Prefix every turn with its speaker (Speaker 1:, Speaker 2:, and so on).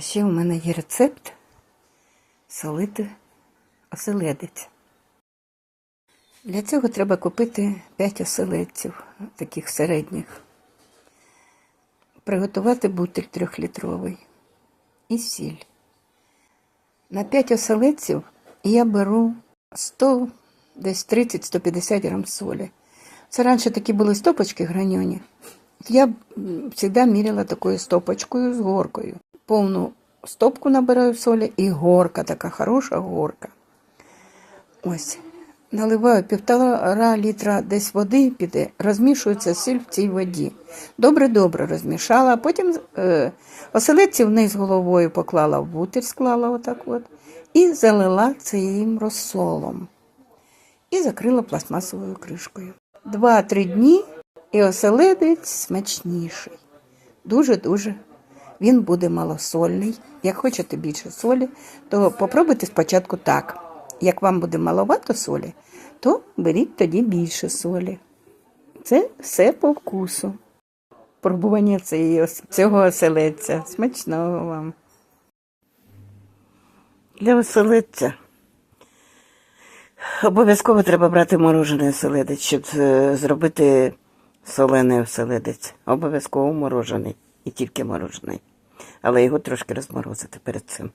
Speaker 1: А ще у мене є рецепт солити оселедець. Для цього треба купити 5 оселедців, таких середніх. Приготувати бутиль трьохлітровий і сіль. На 5 оселедців я беру 100, десь 30-150 грам солі. Це раніше такі були стопочки граньоні. Я завжди міряла такою стопочкою з горкою. Повну стопку набираю солі і горка, така хороша горка. Ось. Наливаю півтора літра десь води піде, розмішується сіль в цій воді. Добре-добре розмішала, а потім е, оселедці вниз головою поклала в бутиль, склала отак от, і залила цим розсолом. І закрила пластмасовою кришкою. Два-три дні і оселедець смачніший. Дуже-дуже. Він буде малосольний. Як хочете більше солі, то попробуйте спочатку так. Як вам буде маловато солі, то беріть тоді більше солі. Це все по вкусу. Пробування цього оселедця. Смачного вам. Для оселедця обов'язково треба брати морожений оселедець, щоб е, зробити солений оселедець. Обов'язково морожений і тільки морожений. Але його трошки розморозити перед цим.